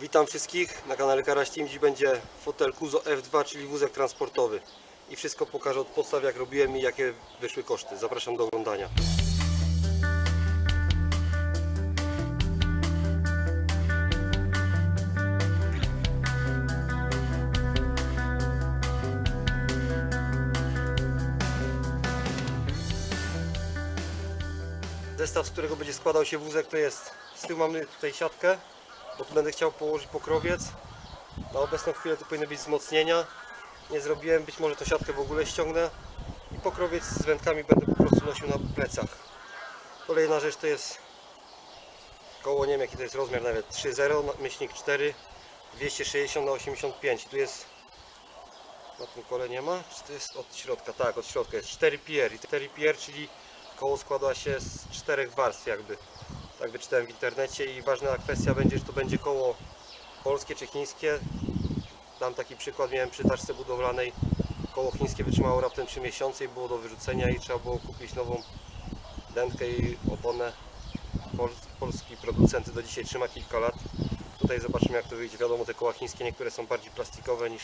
Witam wszystkich na kanale Karaś Team. Dziś będzie fotel Kuzo F2, czyli wózek transportowy. I wszystko pokażę od podstaw jak robiłem i jakie wyszły koszty. Zapraszam do oglądania. Zestaw, z którego będzie składał się wózek, to jest z tyłu mamy tutaj siatkę, bo tu będę chciał położyć pokrowiec. Na obecną chwilę tu powinny być wzmocnienia. Nie zrobiłem, być może tą siatkę w ogóle ściągnę. I pokrowiec z wędkami będę po prostu nosił na plecach. Kolejna rzecz to jest koło, nie wiem jaki to jest rozmiar nawet, 3.0, na- myślnik 4, 260 na 85. Tu jest, na tym kole nie ma, czy to jest od środka? Tak, od środka jest 4 pier. I 4 pier, czyli koło składa się z czterech warstw jakby. Tak wyczytałem w internecie i ważna kwestia będzie, że to będzie koło polskie czy chińskie. Dam taki przykład, miałem przy taczce budowlanej koło chińskie wytrzymało raptem 3 miesiące i było do wyrzucenia i trzeba było kupić nową dętkę i oponę. Pol, polski producent do dzisiaj trzyma kilka lat. Tutaj zobaczymy jak to wyjdzie. Wiadomo te koła chińskie niektóre są bardziej plastikowe niż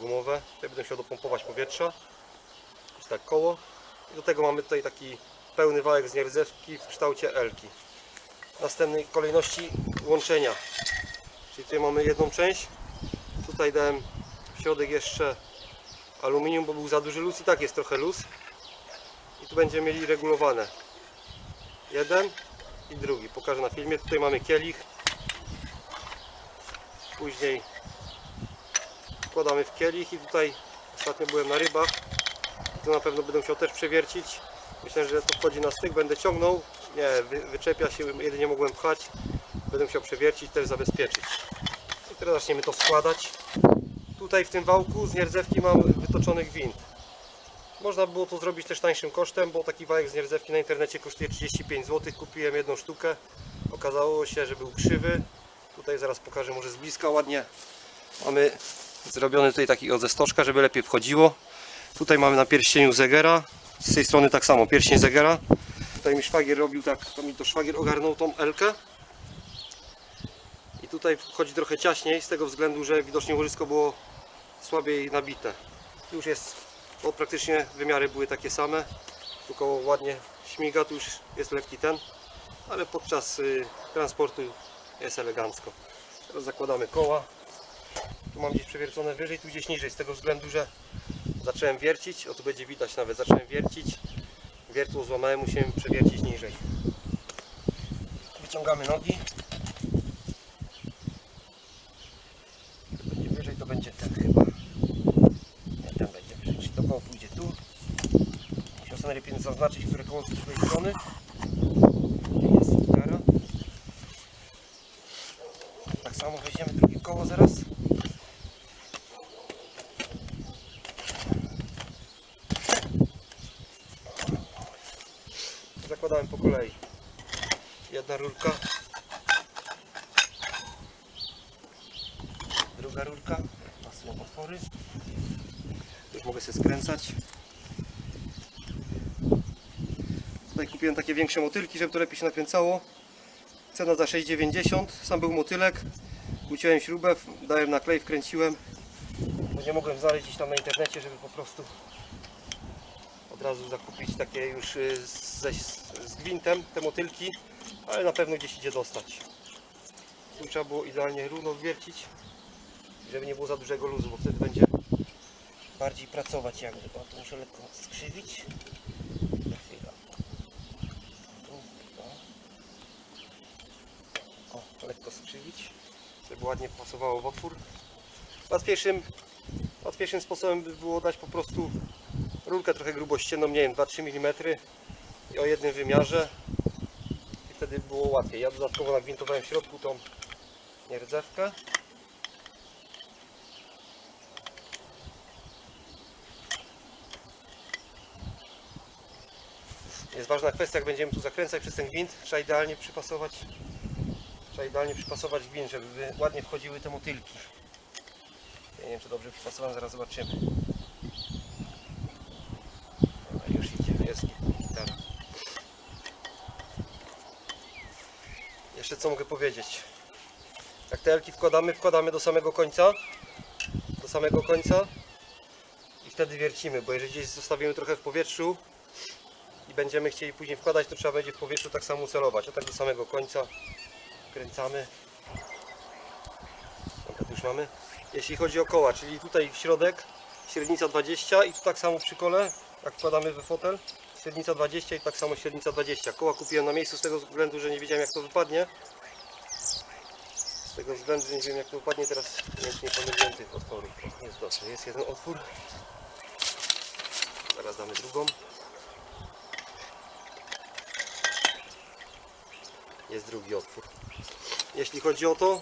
gumowe. Tutaj będę musiał dopompować powietrza. Jest tak koło. I do tego mamy tutaj taki pełny wałek z nierdzewki w kształcie Elki. Następnej kolejności łączenia. Czyli tutaj mamy jedną część. Tutaj dałem w środek jeszcze aluminium, bo był za duży luz i tak jest trochę luz. I tu będziemy mieli regulowane. Jeden i drugi. Pokażę na filmie. Tutaj mamy kielich. Później wkładamy w kielich i tutaj ostatnio byłem na rybach. To na pewno będę musiał też przewiercić. Myślę, że to wchodzi na styk, będę ciągnął. Nie, wy, wyczepia się, jedynie mogłem pchać. Będę musiał przewiercić, też zabezpieczyć. I teraz zaczniemy to składać. Tutaj w tym wałku z nierdzewki mam wytoczony gwint. Można było to zrobić też tańszym kosztem, bo taki wałek z nierdzewki na internecie kosztuje 35 zł. Kupiłem jedną sztukę. Okazało się, że był krzywy. Tutaj zaraz pokażę może z bliska ładnie. Mamy zrobiony tutaj taki od żeby lepiej wchodziło. Tutaj mamy na pierścieniu Zegera. Z tej strony tak samo, pierścień Zegera. Tutaj mi szwagier robił tak, to mi to szwagier ogarnął tą Elkę. I tutaj wchodzi trochę ciaśniej z tego względu, że widocznie łożysko było słabiej nabite. Już jest, bo praktycznie wymiary były takie same. Tu koło ładnie śmiga, tu już jest lekki ten, ale podczas y, transportu jest elegancko. Teraz zakładamy koła. Tu mam gdzieś przewiercone wyżej, tu gdzieś niżej, z tego względu, że zacząłem wiercić, o tu będzie widać nawet, zacząłem wiercić, wiertło złamałem, musiałem przewiercić niżej. Wyciągamy nogi. Będzie wyżej, to będzie ten chyba. Nie, ten będzie wyżej, czyli to koło pójdzie tu. Musiał sobie najlepiej zaznaczyć, które koło z której strony. Jest. Tak samo weźmiemy drugie koło zaraz. Zakładałem po kolei. Jedna rurka. Druga rurka. Pasują otwory. Już mogę się skręcać. Tutaj kupiłem takie większe motylki, żeby to lepiej się nakręcało. Cena za 6,90. Sam był motylek. Uciąłem śrubę, dałem na klej, wkręciłem. Bo nie mogłem znaleźć gdzieś tam na internecie, żeby po prostu od razu zakupić takie już y, z gwintem, te motylki, ale na pewno gdzieś idzie dostać. Tu trzeba było idealnie równo wiercić, żeby nie było za dużego luzu, bo wtedy będzie bardziej pracować jakby. O, to muszę lekko skrzywić. O. lekko skrzywić, żeby ładnie pasowało w otwór. Łatwiejszym, łatwiejszym sposobem by było dać po prostu rurkę trochę grubościenną, nie wiem, 2-3 mm i o jednym wymiarze i wtedy było łatwiej. Ja dodatkowo nagwintowałem w środku tą nierdzewkę. Jest ważna kwestia, jak będziemy tu zakręcać przez ten gwint, trzeba idealnie przypasować trzeba idealnie przypasować gwint, żeby ładnie wchodziły te motylki. Ja nie wiem, czy dobrze przypasowałem, zaraz zobaczymy. Dobra, już idzie, jest gitara. Jeszcze co mogę powiedzieć? Jak te elki wkładamy, wkładamy do samego końca. Do samego końca. I wtedy wiercimy, bo jeżeli gdzieś zostawimy trochę w powietrzu i będziemy chcieli później wkładać, to trzeba będzie w powietrzu tak samo celować. A tak do samego końca kręcamy. Dobra, już mamy. Jeśli chodzi o koła, czyli tutaj środek, średnica 20 i tu tak samo przy kole, jak wkładamy we fotel, średnica 20 i tak samo średnica 20. Koła kupiłem na miejscu z tego względu, że nie wiedziałem jak to wypadnie. Z tego względu, że nie wiem jak to wypadnie, teraz nie pomyliłem tych otworów. Jest jest jeden otwór. Zaraz damy drugą. Jest drugi otwór. Jeśli chodzi o to,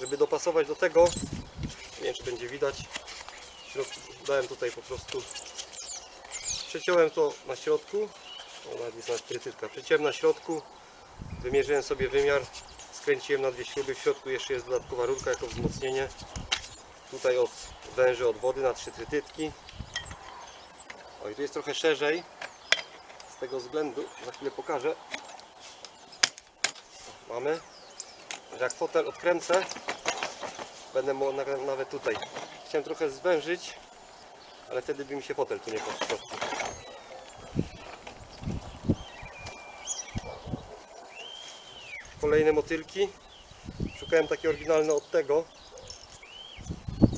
żeby dopasować do tego, nie wiem czy będzie widać, dałem tutaj po prostu, przeciąłem to na środku, o nawet jest nawet trytytka, przeciąłem na środku, wymierzyłem sobie wymiar, skręciłem na dwie śruby, w środku jeszcze jest dodatkowa rurka jako wzmocnienie, tutaj od węży od wody na trzy trytytki, o i tu jest trochę szerzej, z tego względu, za chwilę pokażę, mamy, jak fotel odkręcę, będę na- nawet tutaj. Chciałem trochę zwężyć, ale wtedy by mi się fotel tu nie podszedł. Kolejne motylki. Szukałem takie oryginalne od tego.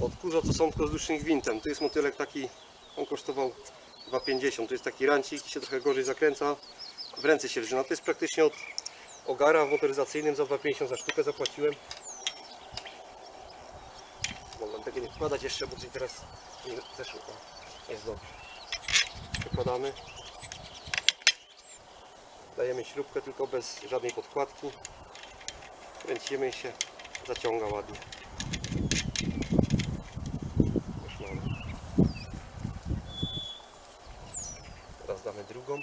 Od Kuzo, co są tylko z dłuższym gwintem. Tu jest motylek taki, on kosztował 2,50. Tu jest taki rancik, się trochę gorzej zakręca. W ręce się wrzyna. To jest praktycznie od Ogara w motoryzacyjnym za 2,50 za sztukę zapłaciłem. Mogłem tego nie wkładać jeszcze, bo tutaj teraz nie zeszło. Jest dobrze. Przekładamy. Dajemy śrubkę tylko bez żadnej podkładki. Kręcimy się zaciąga ładnie. Już mamy. Teraz damy drugą.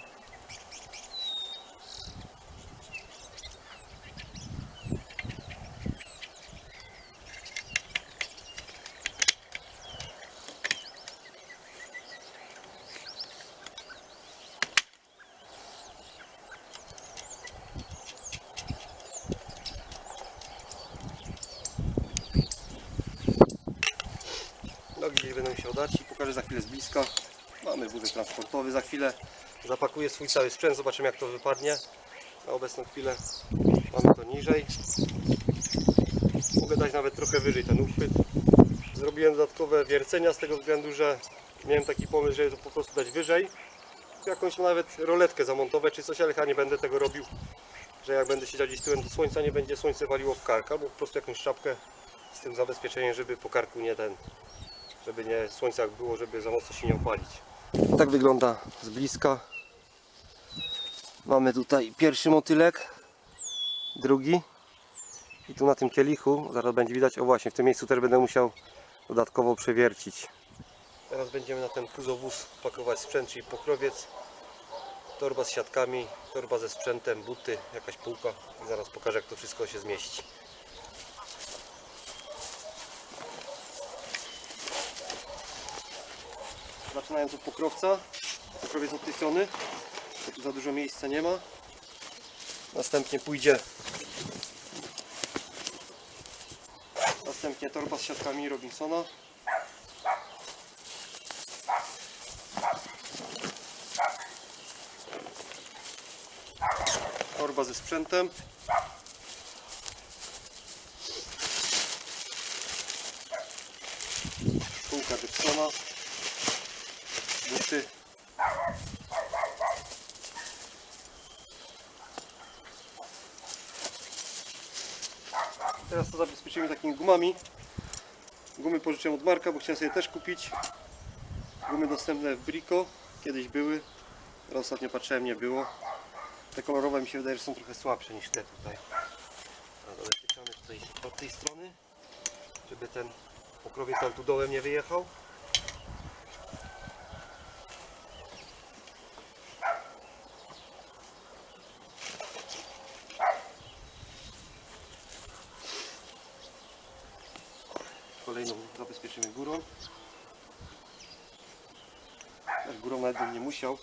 Nogi gdzieś będą się za chwilę z bliska. Mamy wózek transportowy za chwilę. Zapakuję swój cały sprzęt, zobaczymy jak to wypadnie. Na obecną chwilę mamy to niżej. Mogę dać nawet trochę wyżej ten uchwyt. Zrobiłem dodatkowe wiercenia z tego względu, że miałem taki pomysł, żeby to po prostu dać wyżej. Jakąś nawet roletkę zamontować czy coś, ale chyba nie będę tego robił. Że jak będę siedział gdzieś tyłem do słońca, nie będzie słońce waliło w kark, albo po prostu jakąś czapkę z tym zabezpieczeniem, żeby po karku nie ten, żeby nie słońce jak było, żeby za mocno się nie opalić. Tak wygląda z bliska. Mamy tutaj pierwszy motylek, drugi i tu na tym kielichu, zaraz będzie widać, o właśnie, w tym miejscu też będę musiał dodatkowo przewiercić. Teraz będziemy na ten kuzowóz pakować sprzęt, czyli pokrowiec, torba z siatkami, torba ze sprzętem, buty, jakaś półka i zaraz pokażę jak to wszystko się zmieści. Zaczynając od pokrowca, pokrowiec od tej strony, bo tu za dużo miejsca nie ma. Następnie pójdzie Następnie torba z siatkami Robinsona. Torba ze sprzętem. Dixona. Buty. Teraz to zabezpieczymy takimi gumami. Gumy pożyczyłem od Marka, bo chciałem sobie też kupić. Gumy dostępne w Brico. Kiedyś były. Ale ostatnio patrzyłem, nie było. Te kolorowe mi się wydaje, że są trochę słabsze niż te tutaj. Zabezpieczamy tutaj od tej strony, żeby ten pokrowiec tam tu dołem nie wyjechał. Kolejną zabezpieczymy górą. Górą nawet nie musiał.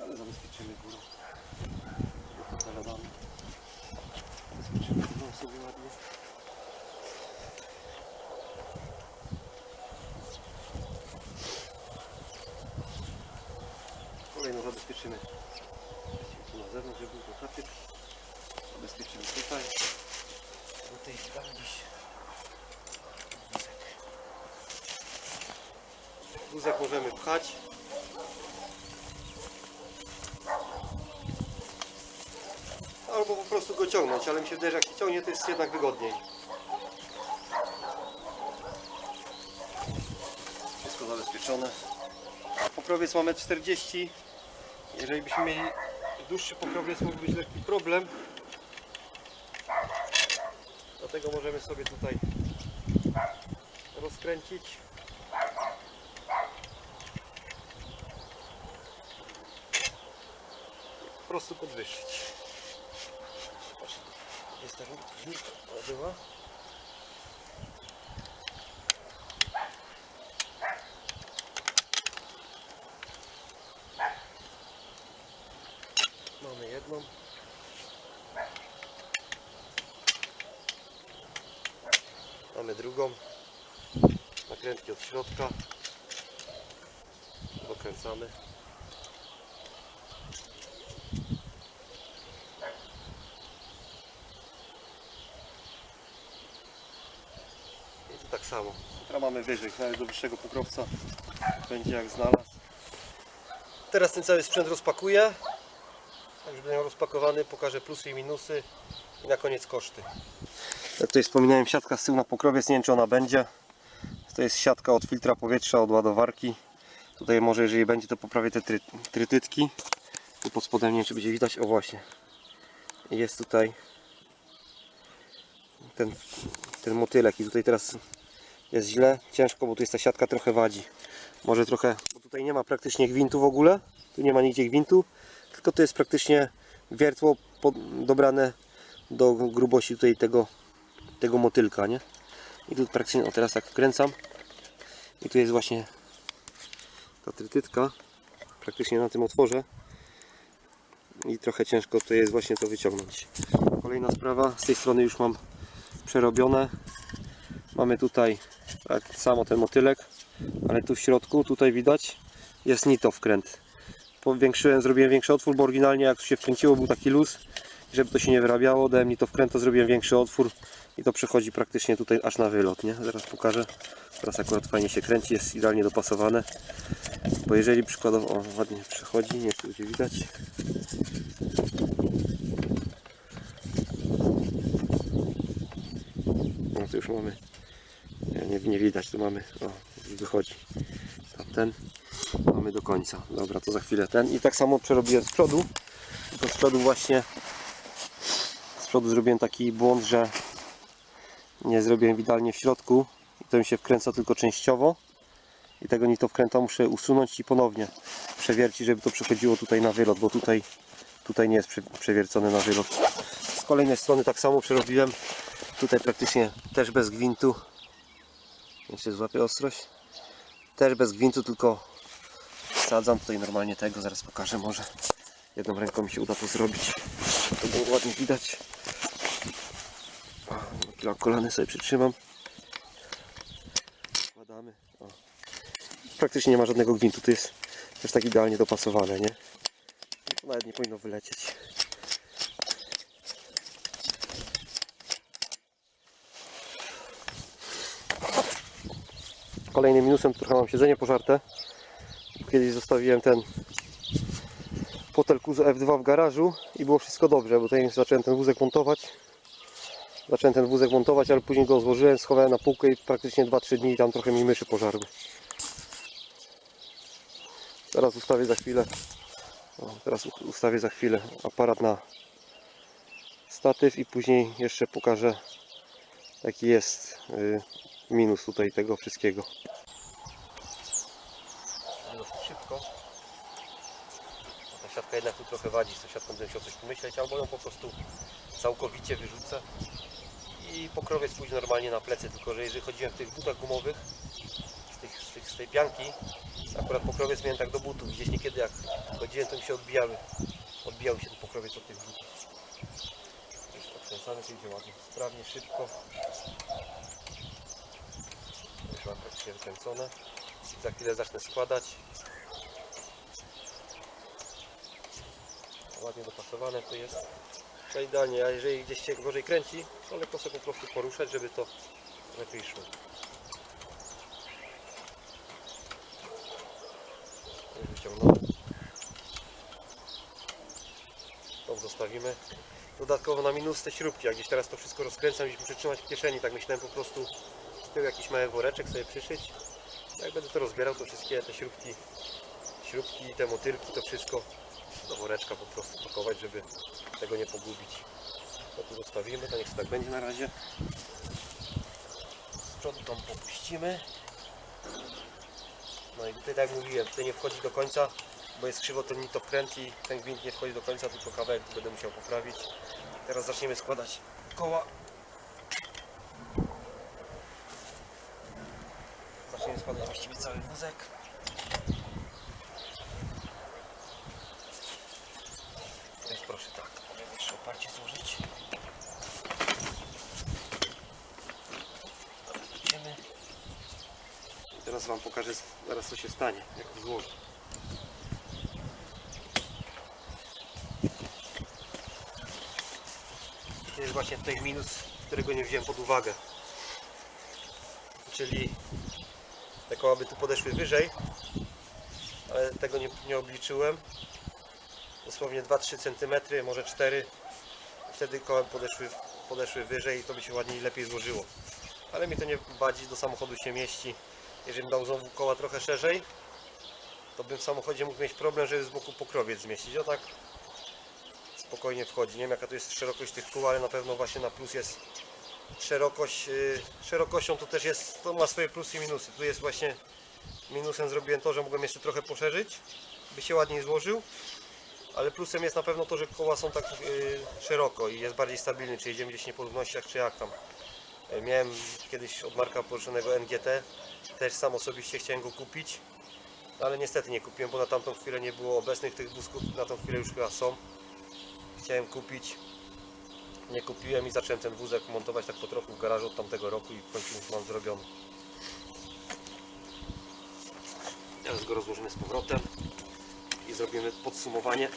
Ale zabezpieczymy górą. Wózek możemy pchać. Albo po prostu go ciągnąć, ale mi się wydaje, że jak się ciągnie, to jest jednak wygodniej. Wszystko zabezpieczone. Pokrowiec mamy 40. Jeżeli byśmy mieli dłuższy pokrowiec, mógłby być lekki problem. Dlatego możemy sobie tutaj rozkręcić. Po prostu podwyższyć. Patrz, Jest ta różnica, ona była. Mamy jedną. Mamy drugą. Nakrętki od środka. Dokręcamy. Samo. Teraz mamy wyżej, nawet do wyższego pokrowca. Będzie jak znalazł. Teraz ten cały sprzęt rozpakuję. Tak, żeby miał rozpakowany, pokażę plusy i minusy i na koniec koszty. Jak tutaj wspominałem, siatka z tyłu na pokrowiec, nie wiem czy ona będzie. To jest siatka od filtra powietrza, od ładowarki. Tutaj może jeżeli będzie to poprawię te try, trytytki. Tu pod spodem nie wiem czy będzie widać, o właśnie. Jest tutaj ten, ten motylek i tutaj teraz jest źle, ciężko, bo tu jest ta siatka trochę wadzi. Może trochę, bo tutaj nie ma praktycznie gwintu w ogóle. Tu nie ma nigdzie gwintu, tylko to jest praktycznie wiertło pod, dobrane do grubości tutaj tego, tego motylka, nie? I tu praktycznie, o teraz tak wkręcam i tu jest właśnie ta trytytka praktycznie na tym otworze i trochę ciężko to jest właśnie to wyciągnąć. Kolejna sprawa, z tej strony już mam przerobione. Mamy tutaj tak samo ten motylek, ale tu w środku, tutaj widać, jest nito wkręt. Powiększyłem, zrobiłem większy otwór, bo oryginalnie jak się wkręciło był taki luz, żeby to się nie wyrabiało, dałem nito wkręt, to zrobiłem większy otwór i to przechodzi praktycznie tutaj aż na wylot, nie? Zaraz pokażę. Teraz akurat fajnie się kręci, jest idealnie dopasowane. Bo jeżeli przykładowo, o ładnie przechodzi, nie czy będzie widać. No tu już mamy, nie, nie, widać, tu mamy, o, wychodzi. Tamten mamy do końca. Dobra, to za chwilę ten. I tak samo przerobiłem z przodu. Tylko z przodu właśnie z przodu zrobiłem taki błąd, że nie zrobiłem idealnie w środku i to mi się wkręca tylko częściowo i tego nie to wkręta muszę usunąć i ponownie przewiercić, żeby to przechodziło tutaj na wylot, bo tutaj, tutaj nie jest prze, przewiercone na wylot. Z kolejnej strony tak samo przerobiłem. Tutaj praktycznie też bez gwintu. Jeszcze złapię ostrość. Też bez gwintu, tylko wsadzam tutaj normalnie tego, zaraz pokażę może. Jedną ręką mi się uda to zrobić. To było ładnie widać. O, kolany sobie przytrzymam. Wkładamy. O. Praktycznie nie ma żadnego gwintu, to jest też tak idealnie dopasowane, nie? To nawet nie powinno wylecieć. Kolejnym minusem trochę mam siedzenie pożarte. Kiedyś zostawiłem ten fotel Kuzo F2 w garażu i było wszystko dobrze, bo tutaj zacząłem ten wózek montować. Zacząłem ten wózek montować, ale później go złożyłem, schowałem na półkę i praktycznie 2-3 dni tam trochę mi myszy pożarły. Teraz ustawię za chwilę. O, teraz ustawię za chwilę aparat na statyw i później jeszcze pokażę jaki jest y, minus tutaj tego wszystkiego. Dosyć szybko. Ta siatka jednak tu trochę wadzi, z tą siatką będę musiał coś pomyśleć, albo ją po prostu całkowicie wyrzucę i pokrowiec pójdzie normalnie na plecy, tylko że jeżeli chodziłem w tych butach gumowych, z, tych, z, tych, z tej pianki, akurat pokrowiec miałem tak do butów, gdzieś niekiedy jak chodziłem to mi się odbijały, odbijał się ten pokrowiec od tych butów. Już odkręcamy, to idzie ładnie, sprawnie, szybko pięknie wykręcone. Za chwilę zacznę składać. Ładnie dopasowane to jest. No idealnie, a jeżeli gdzieś się gorzej kręci, to lekko sobie po prostu poruszać, żeby to lepiej szło. Wyciągnąłem. Tą zostawimy. Dodatkowo na minus te śrubki, jak gdzieś teraz to wszystko rozkręcam, gdzieś muszę trzymać w kieszeni, tak myślałem po prostu tyłu jakiś mały woreczek sobie przyszyć. Jak będę to rozbierał, to wszystkie te śrubki, śrubki te motylki, to wszystko do woreczka po prostu pakować, żeby tego nie pogubić. To tu zostawimy, to niech tak będzie na razie. Z tam popuścimy. No i tutaj tak jak mówiłem, tutaj nie wchodzi do końca, bo jest krzywo ten nitowkręt i ten gwint nie wchodzi do końca, tylko kawałek będę musiał poprawić. Teraz zaczniemy składać koła. Właściwie cały wózek. Teraz proszę tak, mogę jeszcze oparcie złożyć. Idziemy. I Teraz Wam pokażę zaraz co się stanie, jak to złożę. To jest właśnie tutaj minus, którego nie wziąłem pod uwagę. Czyli koła tu podeszły wyżej, ale tego nie, nie obliczyłem. Dosłownie 2-3 cm, może 4 Wtedy koła podeszły, podeszły wyżej i to by się ładniej lepiej złożyło. Ale mi to nie badzi, do samochodu się mieści. Jeżeli bym dał znowu koła trochę szerzej, to bym w samochodzie mógł mieć problem, żeby z boku pokrowiec zmieścić. O tak spokojnie wchodzi. Nie wiem jaka to jest szerokość tych kół, ale na pewno właśnie na plus jest szerokość. Yy, szerokością to też jest, to ma swoje plusy i minusy. Tu jest właśnie minusem zrobiłem to, że mogłem jeszcze trochę poszerzyć, by się ładniej złożył. Ale plusem jest na pewno to, że koła są tak yy, szeroko i jest bardziej stabilny, czy jedziemy gdzieś nie po równościach, czy jak tam. Yy, Miałem kiedyś od Marka pożyczonego NGT, też sam osobiście chciałem go kupić, ale niestety nie kupiłem, bo na tamtą chwilę nie było obecnych tych wózków, na tą chwilę już chyba są. Chciałem kupić, nie kupiłem i zacząłem ten wózek montować tak po trochu w garażu od tamtego roku i w końcu już mam zrobiony. Teraz go rozłożymy z powrotem i zrobimy podsumowanie.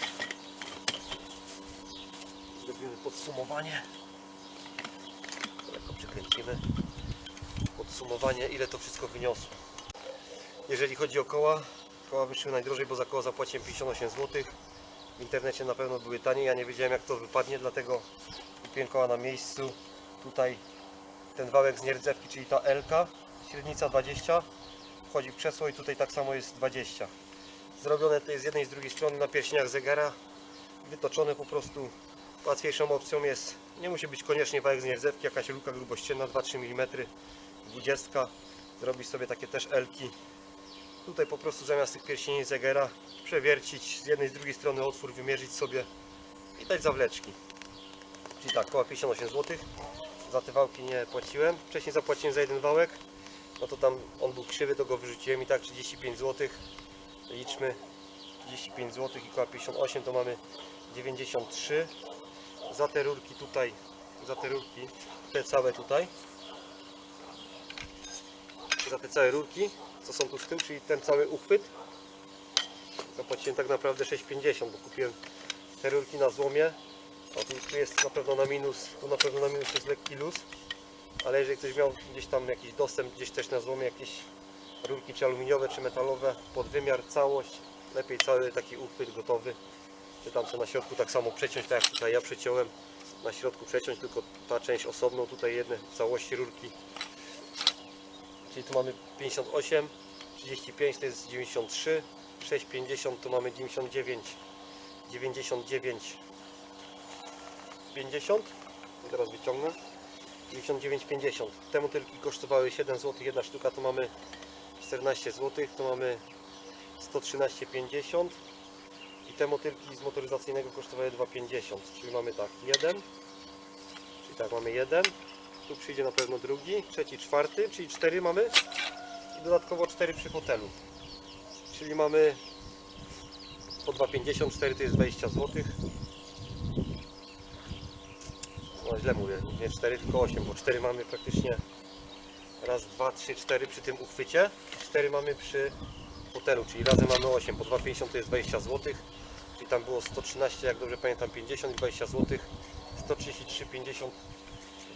Zrobimy podsumowanie. Lekko przykręcimy. Podsumowanie, ile to wszystko wyniosło. Jeżeli chodzi o koła, koła wyszły najdrożej, bo za koło zapłaciłem 58 zł. W internecie na pewno były tanie, ja nie wiedziałem jak to wypadnie, dlatego kupiłem koła na miejscu. Tutaj ten wałek z nierdzewki, czyli ta L, średnica 20, wchodzi w krzesło i tutaj tak samo jest 20 zrobione to jest z jednej i z drugiej strony na pierścieniach zegara. Wytoczone po prostu. Łatwiejszą opcją jest nie musi być koniecznie wałek z nierdzewki jakaś luka grubościenna 2-3 mm 20 zrobić sobie takie też elki tutaj po prostu zamiast tych pierścieni zegara przewiercić z jednej z drugiej strony otwór wymierzyć sobie i dać zawleczki. Czyli tak koła 58 zł za te wałki nie płaciłem. Wcześniej zapłaciłem za jeden wałek. No to tam on był krzywy to go wyrzuciłem i tak 35 zł liczmy. 35 zł i koła 58 to mamy 93 za te rurki tutaj za te rurki te całe tutaj za te całe rurki co są tu z tyłu, czyli ten cały uchwyt. Zapłaciłem tak naprawdę 6,50 bo kupiłem te rurki na złomie. O, tu, tu jest na pewno na minus tu na pewno na minus jest lekki luz. Ale jeżeli ktoś miał gdzieś tam jakiś dostęp gdzieś też na złomie jakieś rurki czy aluminiowe, czy metalowe, pod wymiar, całość, lepiej cały taki uchwyt gotowy, czy tam co na środku tak samo przeciąć, tak jak tutaj ja przeciąłem, na środku przeciąć, tylko ta część osobną, tutaj jedne całości rurki, czyli tu mamy 58, 35 to jest 93, 6,50 to mamy 99, 99, 50, I teraz wyciągnę, 99,50, te motylki kosztowały 7 zł, jedna sztuka, to mamy 14 zł, to mamy 113,50 i te motylki z motoryzacyjnego kosztowały 2,50 czyli mamy tak, jeden. Czyli tak, mamy jeden tu przyjdzie na pewno drugi, trzeci, czwarty czyli cztery mamy i dodatkowo cztery przy fotelu. Czyli mamy po 2,50, 4 to jest 20 zł no źle mówię, nie 4 tylko 8, bo 4 mamy praktycznie raz, dwa, trzy, cztery przy tym uchwycie, cztery mamy przy fotelu, czyli razem mamy 8, po 2,50 to jest 20 zł, czyli tam było 113, jak dobrze pamiętam 50 i 20 zł, 133,50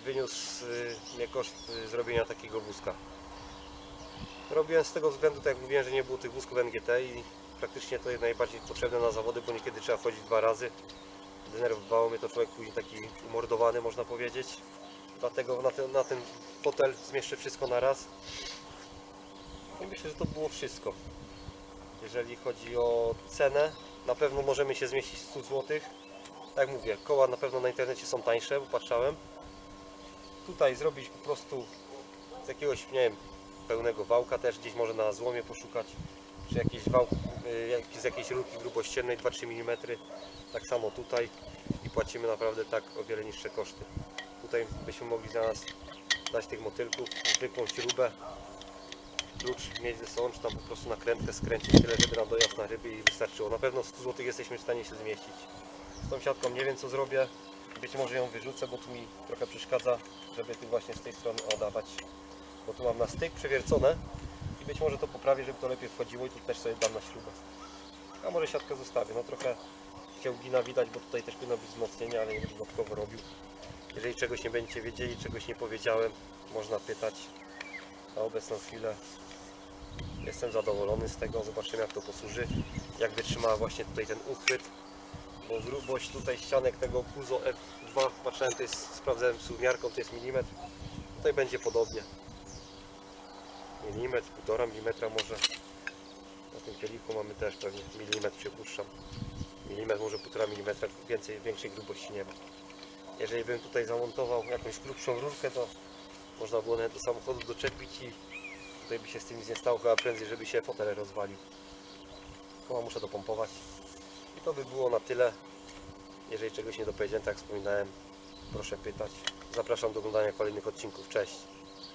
wyniósł y, mnie koszt y, zrobienia takiego wózka. Robiłem z tego względu, tak jak mówiłem, że nie było tych wózków NGT i praktycznie to jest najbardziej potrzebne na zawody, bo niekiedy trzeba chodzić dwa razy denerwowało mnie to człowiek później taki umordowany można powiedzieć. Dlatego na ten, na ten fotel zmieszczę wszystko na raz. I myślę, że to było wszystko. Jeżeli chodzi o cenę, na pewno możemy się zmieścić 100 zł. Tak jak mówię, koła na pewno na internecie są tańsze, bo patrzałem. Tutaj zrobić po prostu z jakiegoś, nie wiem, pełnego wałka też gdzieś może na złomie poszukać, czy jakiś wał y, z jakiejś rurki grubościennej 2-3 mm. Tak samo tutaj i płacimy naprawdę tak o wiele niższe koszty. Tutaj byśmy mogli za nas dać tych motylków, zwykłą śrubę, klucz mieć ze sobą, czy tam po prostu nakrętkę skręcić tyle, żeby nam dojazd na ryby i wystarczyło. Na pewno 100 zł jesteśmy w stanie się zmieścić. Z tą siatką nie wiem co zrobię. Być może ją wyrzucę, bo tu mi trochę przeszkadza, żeby tu właśnie z tej strony oddawać. Bo tu mam na styk przewiercone i być może to poprawię, żeby to lepiej wchodziło i tu też sobie dam na śrubę. A może siatkę zostawię. No trochę się ugina widać, bo tutaj też powinno być wzmocnienie, ale nie będę dodatkowo robił. Jeżeli czegoś nie będziecie wiedzieli, czegoś nie powiedziałem, można pytać. Na obecną chwilę jestem zadowolony z tego. Zobaczymy jak to posłuży. Jak wytrzyma właśnie tutaj ten uchwyt. Bo grubość tutaj ścianek tego Kuzo F2 patrzyłem, to jest, sprawdzałem z miarką, to jest milimetr. Tutaj będzie podobnie. Milimetr, półtora milimetra może. Na tym kielichu mamy też pewnie milimetr przypuszczam. Milimetr, może półtora milimetra, więcej, większej grubości nie ma. Jeżeli bym tutaj zamontował jakąś grubszą rurkę, to można było nawet do samochodu doczepić i tutaj by się z tym nic nie stało, chyba prędzej, żeby się fotel rozwalił. Chyba muszę dopompować. To by było na tyle. Jeżeli czegoś nie dopowiedziałem, tak jak wspominałem, proszę pytać. Zapraszam do oglądania kolejnych odcinków. Cześć!